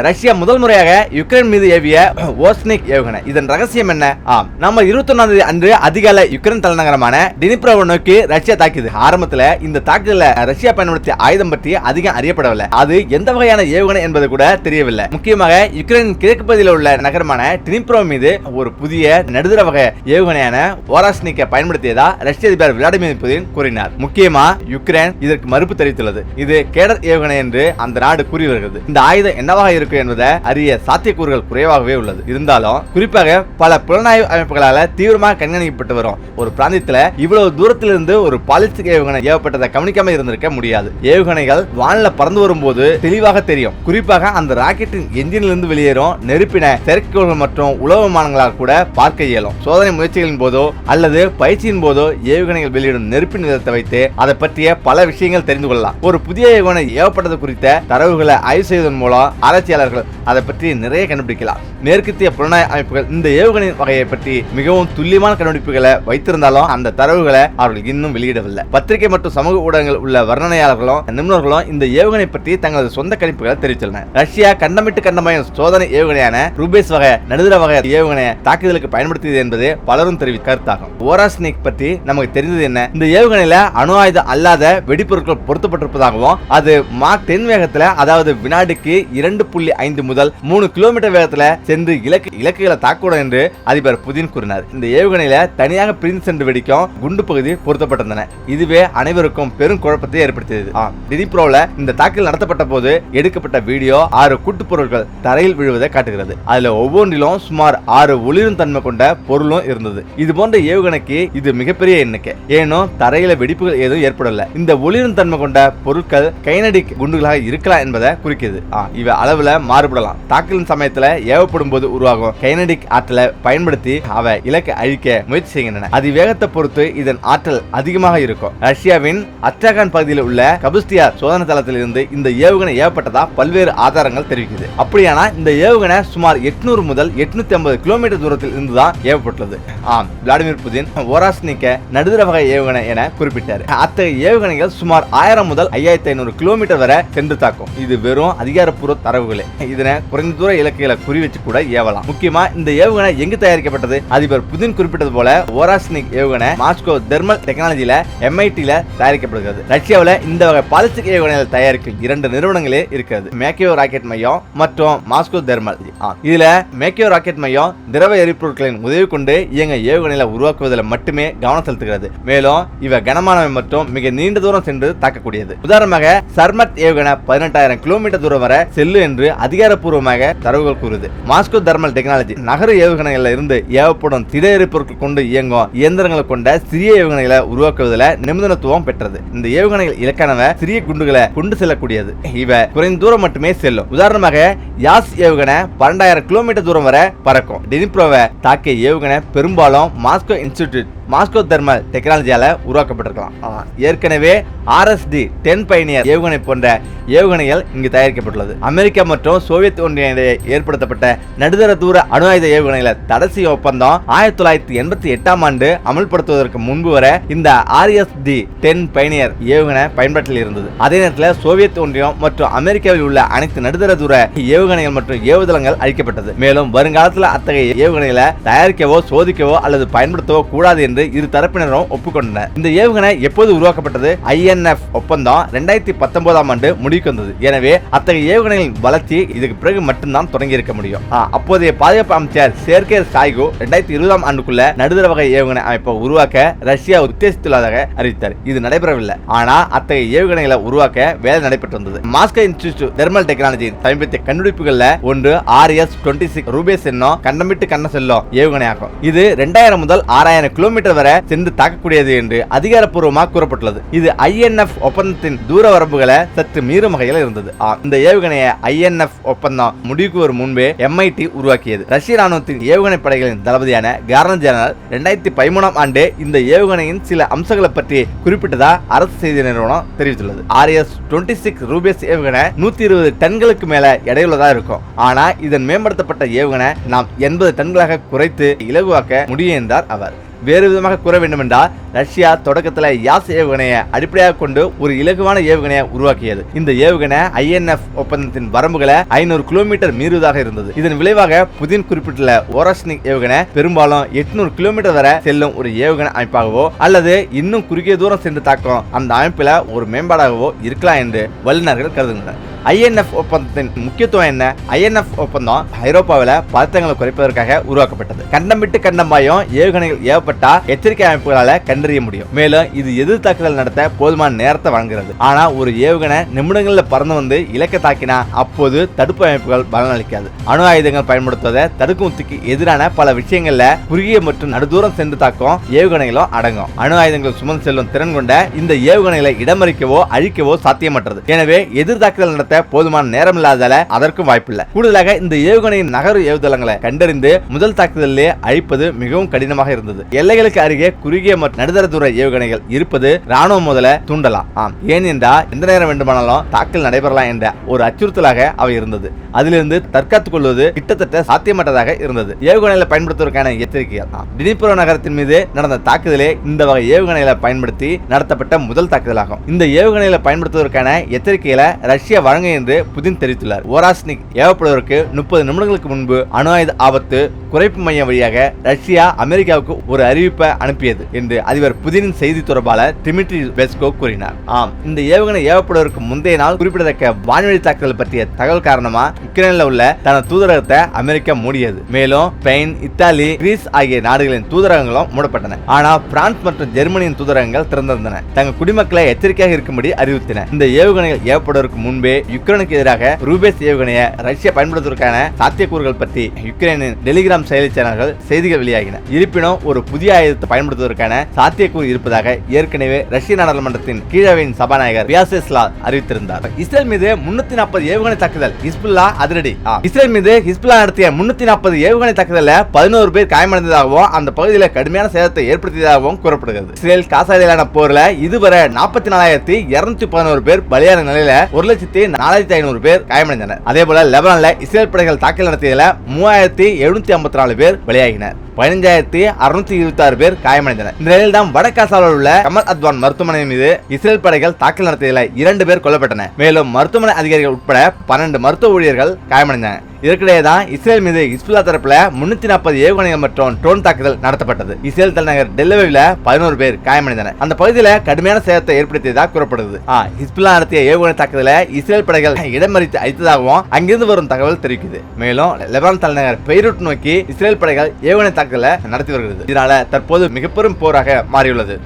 Russia முதல் முறையாக Ukraine மீது ஏவிய ஓஸ்னிக் ஏவுகணை. இதன் ரகசியம் என்ன? ஆம் நம்ம இருபத்தி தேதி அன்று அதிகாலை யுக்ரைன் தலைநகரமான டினிப்ரோவை நோக்கி ரஷ்யா தாக்கியது. ஆரம்பத்துல இந்த தாக்குதல ரஷ்யா பயன்படுத்திய ஆயுதம் பற்றி அதிகம் அறியப்படவில்லை. அது எந்த வகையான ஏவுகணை என்பது கூட தெரியவில்லை. முக்கியமாக யுக்ரைன் கிழக்கு பகுதியில் உள்ள நகரமான டினிப்ரோ மீது ஒரு புதிய நடுதர வகை ஏவுகணையான ஓராஸ்னிக்கை பயன்படுத்தியதா ரஷ்ய அதிபர் விளாடிமிர் புதின் கூறினார். முக்கியமா யுக்ரைன் இதற்கு மறுப்பு தெரிவித்துள்ளது. இது கேடர் ஏவுகணை என்று அந்த நாடு கூறி வருகிறது இந்த ஆயுதம் என்னவாக இருக்கும் என்பதை அறிய சாத்தியக்கூறுகள் குறைவாகவே உள்ளது. இருந்தாலும் குறிப்பாக பல புலனாய்வு அமைப்புகளால தீவிரமாக கண்காணிக்கப்பட்டு வரும் ஒரு பிராந்தியத்தில் இவ்வளவு தூரத்திலிருந்து ஒரு பாலிஸ்டிக் ஏவுகணை ஏவப்பட்டதை கவனிக்காம இருந்திருக்க முடியாது. ஏவுகணைகள் வானில பறந்து வரும்போது தெளிவாக தெரியும். குறிப்பாக அந்த ராக்கெட்டின் என்ஜினிலிருந்து வெளியேறும் நெருப்பின செயற்கைக்கோள்கள் மற்றும் உலக விமானங்களால் கூட பார்க்க இயலும். சோதனை முயற்சிகளின் போதோ அல்லது பயிற்சியின் போதோ ஏவுகணைகள் வெளியிடும் நெருப்பின் விதத்தை வைத்து அதை பற்றிய பல விஷயங்கள் தெரிந்து கொள்ளலாம். ஒரு புதிய ஏவுகணை ஏவப்பட்டது குறித்த தரவுகளை ஆய்வு செய்வதன் மூலம் ஆராய்ச்சியாளர்கள் அதை பற்றி நிறைய கண்டுபிடிக்கலாம். மேற்கத்திய புலனாய்வு அமைப்புகள் இந்த ஏவுகணை வகையை பற்றி மிகவும் துல்லியமான கண்டுபிடிப்புகளை வைத்திருந்தாலும் அந்த தரவுகளை அவர்கள் இன்னும் வெளியிடவில்லை. பத்திரிகை மற்றும் சமூக ஊடகங்கள் உள்ள வர்ணனையாளர்களும் நிபுணர்களும் இந்த ஏவுகணை பற்றி தங்களது சொந்த கணிப்புகளை தெரிவித்துள்ளனர். ரஷ்யா கண்டமிட்டு கண்டமயம் சோதனை ஏவுகணையான ரூபேஸ் வகை நடுதர வகை ஏவுகணையை தாக்குதலுக்கு பயன்படுத்தியது என்பது பலரும் தெரிவித்த கருத்தாகும். ஓராஸ்னிக் பற்றி நமக்கு தெரிந்தது என்ன? இந்த ஏவுகணையில அணு ஆயுதம் அல்லாத வெடிப்பொருட்கள் பொருத்தப்பட்டிருப்பதாகவும் அது மாக் தென் வேகத்துல அதாவது வினாடிக்கு இரண்டு புள்ளி ஐந்து முதல் மூணு கிலோமீட்டர் வேகத்துல சென்று இலக்கு இலக்குகளை தாக்கூடும் என்று அதிபர் புதின் கூறினார். இந்த ஏவுகணையில தனியாக பிரிந்து சென்று வெடிக்கும் குண்டு பகுதி பொருத்தப்பட்டிருந்தன. இதுவே அனைவருக்கும் பெரும் குழப்பத்தை ஏற்படுத்தியது. டினிப்ரோல இந்த தாக்குதல் நடத்தப்பட்ட போது எடுக்கப்பட்ட வீடியோ ஆறு கூட்டு பொருட்கள் தரையில் விழுவதை காட்டுகிறது. அதுல ஒவ்வொன்றிலும் சுமார் ஆறு ஒளிரும் தன்மை கொண்ட பொருளும் இருந்தது. இது போன்ற ஏவுகணைக்கு இது மிகப்பெரிய எண்ணிக்கை. ஏனும் தரையில வெடிப்புகள் எதுவும் ஏற்படல. இந்த ஒளிரும் தன்மை கொண்ட பொருட்கள் கைநடி குண்டுகளாக இருக்கலாம் என்பதை குறிக்கிறது இவை அளவுல மாறுபடலாம். தாக்குதலின் சமயத்துல ஏவப்படும் போது உருவாகும். கைனடிக் ஆற்றலை பயன்படுத்தி அவை இலக்கை அழிக்க முயற்சி செய்கின்றன. அது வேகத்தை பொறுத்து இதன் ஆற்றல் அதிகமாக இருக்கும். ரஷ்யாவின் அச்சாகான் பகுதியில் உள்ள கபுஸ்தியா சோதனை தளத்தில் இருந்து இந்த ஏவுகணை ஏவப்பட்டதா பல்வேறு ஆதாரங்கள் தெரிவிக்குது. அப்படியானா இந்த ஏவுகணை சுமார் 800 முதல் 850 ஐம்பது கிலோமீட்டர் தூரத்தில் இருந்துதான் ஏவப்பட்டுள்ளது. ஆம் விளாடிமிர் புதின் ஓராஸ்னிக்க நடுத்தர வகை ஏவுகணை என குறிப்பிட்டார். அத்தகைய ஏவுகணைகள் சுமார் ஆயிரம் முதல் ஐயாயிரத்தி ஐநூறு கிலோமீட்டர் வரை சென்று தாக்கும். இது வெறும் அதிகாரப்பூர்வ தரவுகளே. இதனை குறைந்த தூர இலக்குகளை குறி வச்சு கூட ஏவலாம். முக்கியமா இந்த ஏவுகணை எங்கு தயாரிக்கப்பட்டது? அதிபர் புதின் குறிப்பிட்டது போல ஓராஸ்னிக் ஏவுகணை மாஸ்கோ தெர்மல் டெக்னாலஜியில எம்ஐடில தயாரிக்கப்படுகிறது. ரஷ்யாவில் இந்த வகை பாலிஸ்டிக் ஏவுகணைகள் தயாரிக்கும் இரண்டு நிறுவனங்களே இருக்கிறது. மேக்கியோ ராக்கெட் மையம் மற்றும் மாஸ்கோ தெர்மல். இதுல மேக்கியோ ராக்கெட் மையம் திரவ எரிபொருட்களின் உதவி கொண்டு இயங்க ஏவுகணைகளை உருவாக்குவதில் மட்டுமே கவனம் செலுத்துகிறது. மேலும் இவை கனமானவை மற்றும் மிக நீண்ட தூரம் சென்று தாக்கக்கூடியது. உதாரணமாக சர்மத் ஏவுகணை பதினெட்டாயிரம் கிலோமீட்டர் தூரம் வரை செல்லு என்று அதிகாரப்பூர்வமாக தரவுகள் கூறுது. மாஸ்கோ தெர்மல் டெக்னாலஜி நகர ஏவுகணைகள்ல இருந்து ஏவப்படும் திட எரிபொருட்கள் கொண்டு இயங்கும் இயந்திரங்களை கொண்ட சிறிய ஏவுகணைகளை உருவாக்குவதில் நிபுணத்துவம் பெற்றது. இந்த ஏவுகணைகள் இலக்கானவ சிறிய குண்டுகளை கொண்டு செல்லக்கூடியது. இவை குறைந்த தூரம் மட்டுமே செல்லும். உதாரணமாக யாஸ் ஏவுகணை பன்னெண்டாயிரம் கிலோமீட்டர் தூரம் வரை பறக்கும். டெனிப்ரோவை தாக்கிய ஏவுகணை பெரும்பாலும் மாஸ்கோ இன்ஸ்டிடியூட் மாஸ்கோ தெர்மல் டெக்னாலஜியால் உருவாக்கப்பட்டிருக்கலாம். ஆ, ஏற்கனவே ஆர்எஸ்டி டென் பயணியர் ஏவுகணை போன்ற ஏவுகணைகள் இங்கு தயாரிக்கப்பட்டுள்ளது. அமெரிக்கா மற்றும் சோவியத் ஒன்றிய ஏற்படுத்தப்பட்ட நடுத்தர தூர அணு ஆயுத ஏவுகணைகளை தடை செய்ய ஒப்பந்தம் ஆயிரத்தி தொள்ளாயிரத்தி எண்பத்தி எட்டாம் ஆண்டு அமல்படுத்துவதற்கு முன்பு வரை இந்த ஆர்எஸ்டி டென் பயணியர் ஏவுகணை பயன்பாட்டில் இருந்தது. அதே நேரத்தில் சோவியத் ஒன்றியம் மற்றும் அமெரிக்காவில் உள்ள அனைத்து நடுத்தர தூர ஏவுகணைகள் மற்றும் ஏவுதளங்கள் அழிக்கப்பட்டது. மேலும் வருங்காலத்தில் அத்தகைய ஏவுகணைகளை தயாரிக்கவோ சோதிக்கவோ அல்லது பயன்படுத்தவோ கூடாது என்று இரு தரப்பினரும் ஒப்புக்கொண்டனர். இந்த ஏவுகணை எப்போது உருவாக்கப்பட்டது? ஐஎன்எஃப் ஒப்பந்தம் ரெண்டாயிரத்தி பத்தொன்பதாம் ஆண்டு முடிவுக்கு வந்தது. எனவே அத்தகைய ஏவுகணைகளின் வளர்ச்சி இதுக்கு பிறகு மட்டும்தான் தொடங்கி இருக்க முடியும் அப்போதைய பாதுகாப்பு அமைச்சர் சேர்கே சாய்கோ ரெண்டாயிரத்தி இருபதாம் ஆண்டுக்குள்ள நடுதர வகை ஏவுகணை அமைப்பை உருவாக்க ரஷ்யா உத்தேசித்துள்ளதாக அறிவித்தார். இது நடைபெறவில்லை. ஆனா அத்தகைய ஏவுகணைகளை உருவாக்க வேலை நடைபெற்று வந்தது. மாஸ்கோ இன்ஸ்டிடியூட் தெர்மல் டெக்னாலஜி சமீபத்திய கண்டுபிடிப்புகள்ல ஒன்று ஆர்எஸ் டுவெண்ட்டி சிக்ஸ் ரூபேஸ் என்னும் கண்டமிட்டு கண்ண செல்லும் ஏவுகணை ஆகும் இது ரெண்டாயிரம் முதல் ஆறாயிரம் கிலோமீட்டர் வரை சென்று தாக்கக்கூடியது என்று அதிகாரப்பூர்வமாக கூறப்பட்டுள்ளது. இது ஐஎன்எஃப் ஒப்பந்தத்தின் தூர வரம்புகளை சற்று மீறும் வகையில் இருந்தது. இந்த ஏவுகணையை ஐஎன்எஃப் ஒப்பந்தம் முடிவுக்கு வரும் முன்பே எம்ஐடி உருவாக்கியது. ரஷ்ய ராணுவத்தின் ஏவுகணை படைகளின் தளபதியான கார்னர் ஜெனரல் ரெண்டாயிரத்தி பதிமூணாம் ஆண்டு இந்த ஏவுகணையின் சில அம்சங்களை பற்றி குறிப்பிட்டதா அரசு செய்தி நிறுவனம் தெரிவித்துள்ளது. ஆர்எஸ் டுவெண்ட்டி சிக்ஸ் ரூபேஸ் ஏவுகணை நூத்தி இருபது டன்களுக்கு மேல எடையுள்ளதா இருக்கும். ஆனா இதன் மேம்படுத்தப்பட்ட ஏவுகணை நாம் எண்பது டன்களாக குறைத்து இலகுவாக்க முடியும் என்றார் அவர். வேறு விதமாக கூற வேண்டுமென்றால் ரஷ்யா தொடக்கத்தில் யாஸ் ஏவுகணையை அடிப்படையாக கொண்டு ஒரு இலகுவான ஏவுகணையை உருவாக்கியது. இந்த ஏவுகணை ஐஎன்எஃப் ஒப்பந்தத்தின் வரம்புகளை ஐநூறு கிலோமீட்டர் மீறுவதாக இருந்தது. இதன் விளைவாக புதின் குறிப்பிட்டுள்ள ஓரஸ்னிக் ஏவுகணை பெரும்பாலும் எட்நூறு கிலோமீட்டர் வரை செல்லும் ஒரு ஏவுகணை அமைப்பாகவோ அல்லது இன்னும் குறுகிய தூரம் சென்று தாக்கும் அந்த அமைப்பில் ஒரு மேம்பாடாகவோ இருக்கலாம் என்று வல்லுநர்கள் கருதுகின்றனர். ஐஎன்எஃப் ஒப்பந்தத்தின் முக்கியத்துவம் என்ன? ஐஎன்எஃப் ஒப்பந்தம் ஐரோப்பாவில் பதத்தங்களை குறைப்பதற்காக உருவாக்கப்பட்டது. கண்டம் விட்டு கண்டம் பாயும் ஏவுகணைகள் ஏவப்பட்டா எச்சரிக்கை அமைப்புகளால் கண்டறிய முடியும். மேலும் இது எதிர் தாக்குதல் நடத்த போதுமான நேரத்தை வழங்குகிறது. ஆனா ஒரு ஏவுகணை நிமிடங்களில் பறந்து வந்து இலக்கை தாக்கினா அப்போது தடுப்பு அமைப்புகள் பலனளிக்காது. அணு ஆயுதங்கள் பயன்படுத்துவதை தடுக்கும் உத்திக்கு எதிரான பல விஷயங்கள்ல குறுகிய மற்றும் நடுதூரம் சென்று தாக்கும் ஏவுகணைகளும் அடங்கும். அணு ஆயுதங்கள் சுமந்து செல்லும் திறன் கொண்ட இந்த ஏவுகணைகளை இடமறிக்கவோ அழிக்கவோ சாத்தியமற்றது. எனவே எதிர் தாக்குதல் நடத்த போதுமான நேரம் இல்லாததால அதற்கும் வாய்ப்பில்லை. கூடுதலாக இந்த ஏவுகணையின் நகரு ஏவுதளங்களை கண்டறிந்து முதல் தாக்குதலிலே அழிப்பது மிகவும் கடினமாக இருந்தது. எல்லைகளுக்கு அருகே குறுகிய மற்றும் நடுத்தர தூர ஏவுகணைகள் இருப்பது ராணுவ முதல தூண்டலாம். ஆம். ஏனென்றா எந்த நேரம் வேண்டுமானாலும் தாக்கல் நடைபெறலாம் என்ற ஒரு அச்சுறுத்தலாக அவை இருந்தது. அதிலிருந்து தற்காத்துக் கொள்வது கிட்டத்தட்ட சாத்தியமற்றதாக இருந்தது. ஏவுகணைகளை பயன்படுத்துவதற்கான எச்சரிக்கைகள். ஆம். நகரத்தின் மீது நடந்த தாக்குதலே இந்த வகை ஏவுகணைகளை பயன்படுத்தி நடத்தப்பட்ட முதல் தாக்குதலாகும். இந்த ஏவுகணைகளை பயன்படுத்துவதற்கான எச்சரிக்கைகளை ரஷ்யா வழங்க என்று புதின் தெரிவித்துள்ளார். ஓராஸ்னிக் ஏவப்படுவதற்கு முப்பது நிமிடங்களுக்கு முன்பு அணு ஆயுத ஆபத்து குறைப்பு மையம் வழியாக ரஷ்யா அமெரிக்காவுக்கு ஒரு அறிவிப்பை அனுப்பியது என்று அதிபர் புதினின் செய்தி தொடர்பாளர் டிமிட்ரி பெஸ்கோ கூறினார். ஆம் இந்த ஏவுகணை ஏவப்படுவதற்கு முந்தைய நாள் குறிப்பிடத்தக்க வான்வழி தாக்குதல் பற்றிய தகவல் காரணமா உக்ரைனில் உள்ள தனது தூதரகத்தை அமெரிக்கா மூடியது. மேலும் ஸ்பெயின் இத்தாலி கிரீஸ் ஆகிய நாடுகளின் தூதரகங்களும் மூடப்பட்டன. ஆனால் பிரான்ஸ் மற்றும் ஜெர்மனியின் தூதரகங்கள் திறந்திருந்தன. தங்கள் குடிமக்களை எச்சரிக்கையாக இருக்கும்படி அறிவித்தன இந்த ஏவுகணைகள் ஏவப்படுவதற்கு முன்பே யுக்ரைனுக்கு எதிராக ரூபேஸ் ஏவுகணையை ரஷ்யா பயன்படுத்துவதற்கான சாத்தியக்கூறுகள் பற்றி யுக்ரைனின் டெலிகிராம் செயலி சேனல்கள் செய்திகள் வெளியாகின. இருப்பினும் ஒரு புதிய ஆயுதத்தை பயன்படுத்துவதற்கான சாத்தியக்கூறு இருப்பதாக ஏற்கனவே ரஷ்ய நாடாளுமன்றத்தின் கீழவையின் சபாநாயகர் வியாசெஸ்லாவ் அறிவித்திருந்தார். இஸ்ரேல் மீது முன்னூத்தி நாற்பது ஏவுகணை தாக்குதல் ஹிஸ்புல்லா அதிரடி. இஸ்ரேல் மீது ஹிஸ்புல்லா நடத்திய முன்னூத்தி நாற்பது ஏவுகணை தாக்குதல பதினோரு பேர் காயமடைந்ததாகவும் அந்த பகுதியில் கடுமையான சேதத்தை ஏற்படுத்தியதாகவும் கூறப்படுகிறது. இஸ்ரேல் காசாயிலான போர்ல இதுவரை நாற்பத்தி நாலாயிரத்தி இருநூத்தி பதினோரு பேர் பலியான நிலையில ஒரு லட்சத்தி நாலாயிரத்தி ஐநூறு பேர் காயமடைந்தனர். அதே போல லெபனான்ல இஸ்ரேல் படைகள் தாக்கல் நடத்தியதுல மூவாயிரத்தி எழுநூத்தி ஐம்பத்தி நாலு பேர் வெளியாகினர் பதினஞ்சாயிரத்தி அறுநூத்தி இருபத்தி ஆறு பேர் காயமடைந்தனர். இந்த நிலையில் தான் வடகாசாவில் உள்ள கமல் அத்வான் மருத்துவமனை மீது இஸ்ரேல் படைகள் தாக்கல் நடத்தியதில் இரண்டு பேர் கொல்லப்பட்டனர். மேலும் மருத்துவமனை அதிகாரிகள் உட்பட பன்னெண்டு மருத்துவ ஊழியர்கள் காயமடைந்தனர். இதற்கிடையே தான் இஸ்ரேல் மீது இஸ்புல்லா தரப்புல முன்னூத்தி நாற்பது ஏவுகணைகள் மற்றும் ட்ரோன் தாக்குதல் நடத்தப்பட்டது. இஸ்ரேல் தலைநகர் டெல்லவில பதினோரு பேர் காயமடைந்தனர். அந்த பகுதியில கடுமையான சேதத்தை ஏற்படுத்தியதாக கூறப்படுது. ஆ, ஹிஸ்புல்லா நடத்திய ஏவுகணை தாக்குதலை இஸ்ரேல் படைகள் இடமறித்து அழித்ததாகவும் அங்கிருந்து வரும் தகவல் தெரிவிக்குது. மேலும் லெபனான் தலைநகர் பெய்ரூட் நோக்கி இஸ்ரேல் படைகள் ஏவுகணை தாக்குதலை நடத்தி வருகிறது. இதனால தற்போது மிகப்பெரும் போராக மாறியுள்ளது.